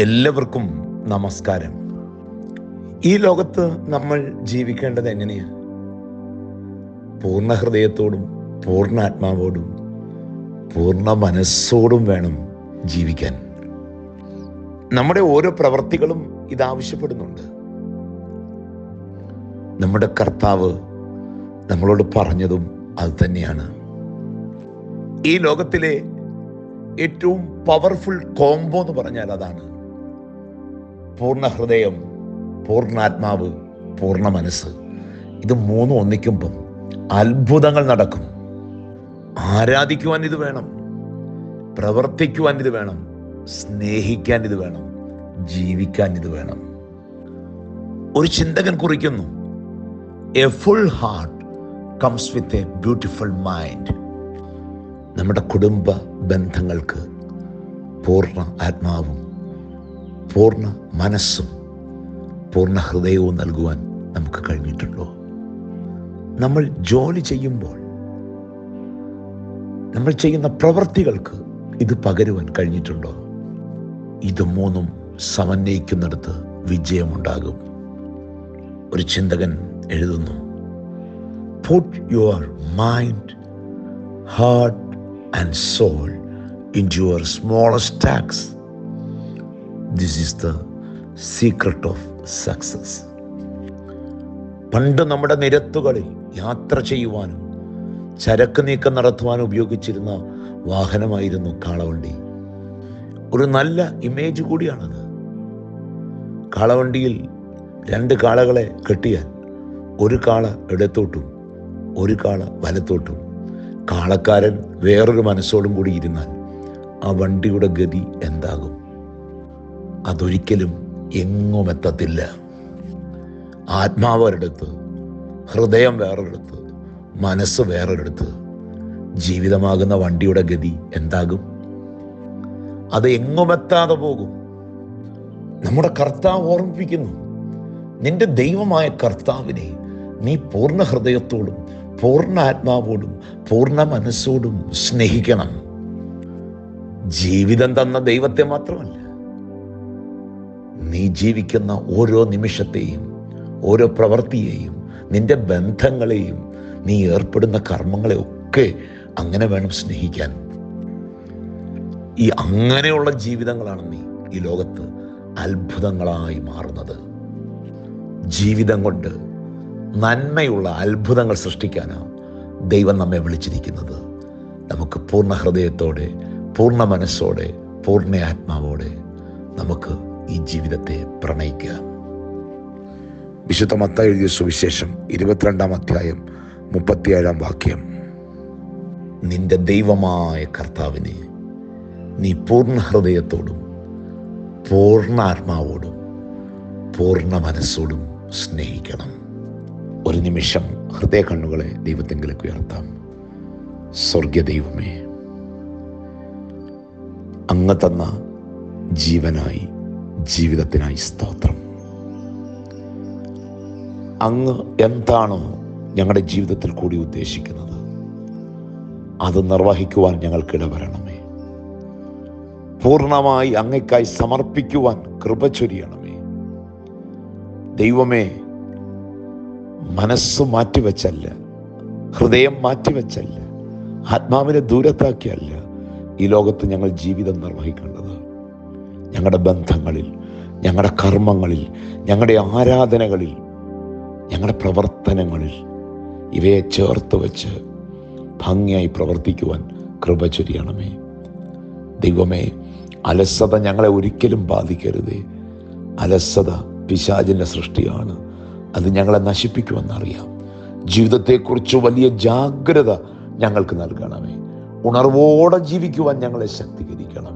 എല്ലാവർക്കും നമസ്കാരം. ഈ ലോകത്ത് നമ്മൾ ജീവിക്കേണ്ടത് എങ്ങനെയാണ് പൂർണ ഹൃദയത്തോടും പൂർണ ആത്മാവോടും പൂർണ മനസ്സോടും വേണം ജീവിക്കാൻ. നമ്മുടെ ഓരോ പ്രവർത്തികളും ഇതാവശ്യപ്പെടുന്നുണ്ട് നമ്മുടെ കർത്താവ് നമ്മളോട് പറഞ്ഞതും അത് തന്നെയാണ്. ഈ ലോകത്തിലെ ഏറ്റവും പവർഫുൾ കോംബോ എന്ന് പറഞ്ഞാൽ അതാണ്. പൂർണ ഹൃദയം പൂർണാത്മാവ് പൂർണ മനസ്സ് ഇത് മൂന്നും ഒന്നിക്കുമ്പം അത്ഭുതങ്ങൾ നടക്കും. ആരാധിക്കുവാൻ ഇത് വേണം. പ്രവർത്തിക്കുവാൻ ഇത് വേണം. സ്നേഹിക്കാൻ ഇത് വേണം. ജീവിക്കാൻ ഇത് വേണം. ഒരു ചിന്തകൻ കുറിക്കുന്നു a full heart comes with a beautiful mind നമ്മുടെ കുടുംബ ബന്ധങ്ങൾക്ക് പൂർണ ആത്മാവും പൂർണ മനസ്സും പൂർണ ഹൃദയവും നൽകുവാൻ നമുക്ക് കഴിഞ്ഞിട്ടുണ്ടോ? നമ്മൾ ജോലി ചെയ്യുമ്പോൾ നമ്മൾ ചെയ്യുന്ന പ്രവൃത്തികൾക്ക് ഇത് പകരുവാൻ കഴിഞ്ഞിട്ടുണ്ടോ? ഇത് മൂന്നും സമന്വയിക്കുന്നിടത്ത് വിജയമുണ്ടാകും. ഒരു ചിന്തകൻ എഴുതുന്നു put your mind heart and soul in your smallest tasks this is the secret of success പണ്ട് നമ്മുടെ നിരത്തുകളിൽ യാത്ര ചെയ്യുവാനും ചരക്ക് നീക്കം നടത്തുവാനും ഉപയോഗിച്ചിരുന്ന വാഹനമായിരുന്നു കാളവണ്ടി. ഒരു നല്ല ഇമേജ് കൂടിയാണത്. കാളവണ്ടിയിൽ രണ്ട് കാളകളെ കെട്ടിയാൽ ഒരു കാള ഇടത്തോട്ടും ഒരു കാള വലത്തോട്ടും. കാളക്കാരൻ വേറൊരു മനസ്സോടും കൂടി ഇരുന്നാൽ ആ വണ്ടിയുടെ ഗതി എന്താകും? അതൊരിക്കലും എങ്ങും എത്തത്തില്ല. ആത്മാവ് ഹൃദയം വേറൊരിടത്ത് മനസ്സ് വേറൊരിടത്ത് ജീവിതമാകുന്ന വണ്ടിയുടെ ഗതി എന്താകും? അത് എങ്ങുമെത്താതെ പോകും. നമ്മുടെ കർത്താവ് ഓർമ്മിപ്പിക്കുന്നു നിന്റെ ദൈവമായ കർത്താവിനെ നീ പൂർണ ഹൃദയത്തോടും പൂർണ ആത്മാവോടും പൂർണ മനസ്സോടും സ്നേഹിക്കണം. ജീവിതം തന്ന ദൈവത്തെ മാത്രമല്ല നീ ജീവിക്കുന്ന ഓരോ നിമിഷത്തെയും ഓരോ പ്രവൃത്തിയെയും നിന്റെ ബന്ധങ്ങളെയും നീ ഏർപ്പെടുന്ന കർമ്മങ്ങളെ ഒക്കെ അങ്ങനെ വേണം സ്നേഹിക്കാൻ. ഈ അങ്ങനെയുള്ള ജീവിതങ്ങളാണ് നീ ഈ ലോകത്ത് അത്ഭുതങ്ങളായി മാറുന്നത്. ജീവിതം കൊണ്ട് നന്മയുള്ള അത്ഭുതങ്ങൾ സൃഷ്ടിക്കാനാണ് ദൈവം നമ്മെ വിളിച്ചിരിക്കുന്നത്. നമുക്ക് പൂർണ ഹൃദയത്തോടെ പൂർണ മനസ്സോടെ പൂർണ ആത്മാവോടെ നമുക്ക് ഈ ജീവിതത്തെ പ്രണയിക്കുക. വിശുദ്ധ മത്ത എഴുതിയ സുവിശേഷം ഇരുപത്തിരണ്ടാം അധ്യായം മുപ്പത്തിയേഴാം വാക്യം. നിന്റെ ദൈവമായ കർത്താവിനെ നീ പൂർണ ഹൃദയത്തോടും പൂർണ ആത്മാവോടും പൂർണ മനസ്സോടും സ്നേഹിക്കണം. ഒരു നിമിഷം ഹൃദയ കണ്ണുകളെ ദൈവത്തെങ്കിലേക്ക് ഉയർത്താം. സ്വർഗ ദൈവമേ അങ്ങ് തന്ന ജീവനായി ജീവിതത്തിനായി സ്തോത്രം. അങ്ങ് എന്താണ് ഞങ്ങളുടെ ജീവിതത്തിൽ കൂടി ഉദ്ദേശിക്കുന്നത് അത് നിർവഹിക്കുവാൻ ഞങ്ങൾക്ക് ഇടവരണമേ. പൂർണമായി അങ്ങയ്ക്കായി സമർപ്പിക്കുവാൻ കൃപ ചൊരിയണമേ. ദൈവമേ മനസ്സ് മാറ്റിവെച്ചല്ല ഹൃദയം മാറ്റിവെച്ചല്ല ആത്മാവിനെ ദൂരത്താക്കിയല്ല ഈ ലോകത്ത് ഞങ്ങൾ ജീവിതം നിർവഹിക്കേണ്ടത്. ഞങ്ങളുടെ ബന്ധങ്ങളിൽ ഞങ്ങളുടെ കർമ്മങ്ങളിൽ ഞങ്ങളുടെ ആരാധനകളിൽ ഞങ്ങളുടെ പ്രവർത്തനങ്ങളിൽ ഇവയെ ചേർത്ത് വെച്ച് ഭംഗിയായി പ്രവർത്തിക്കുവാൻ കൃപ ചൊരിയണമേ. ദൈവമേ അലസത ഞങ്ങളെ ഒരിക്കലും ബാധിക്കരുതേ. അലസത പിശാചിന്റെ സൃഷ്ടിയാണ്. അത് ഞങ്ങളെ നശിപ്പിക്കുമെന്നറിയാം. ജീവിതത്തെക്കുറിച്ച് വലിയ ജാഗ്രത ഞങ്ങൾക്ക് നൽകണമേ. ഉണർവോടെ ജീവിക്കുവാൻ ഞങ്ങളെ ശക്തീകരിക്കണമേ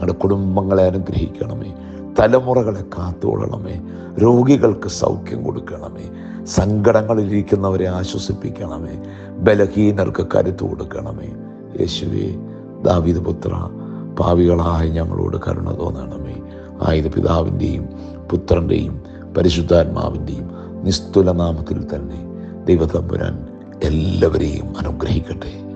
ഞങ്ങളുടെ കുടുംബങ്ങളെ അനുഗ്രഹിക്കണമേ. തലമുറകളെ കാത്തുകൊള്ളണമേ. രോഗികൾക്ക് സൗഖ്യം കൊടുക്കണമേ. സങ്കടങ്ങളിലിരിക്കുന്നവരെ ആശ്വസിപ്പിക്കണമേ. ബലഹീനർക്ക് കരുത്തു കൊടുക്കണമേ. യേശുവേ ദാവിദ് പുത്ര പാവികളായ ഞങ്ങളോട് കരുണ തോന്നണമേ. ആയത് പിതാവിന്റെയും പുത്രന്റെയും പരിശുദ്ധാത്മാവിന്റെയും നിസ്തുലനാമത്തിൽ തന്നെ ദൈവതമ്പുരാൻ എല്ലാവരെയും അനുഗ്രഹിക്കട്ടെ.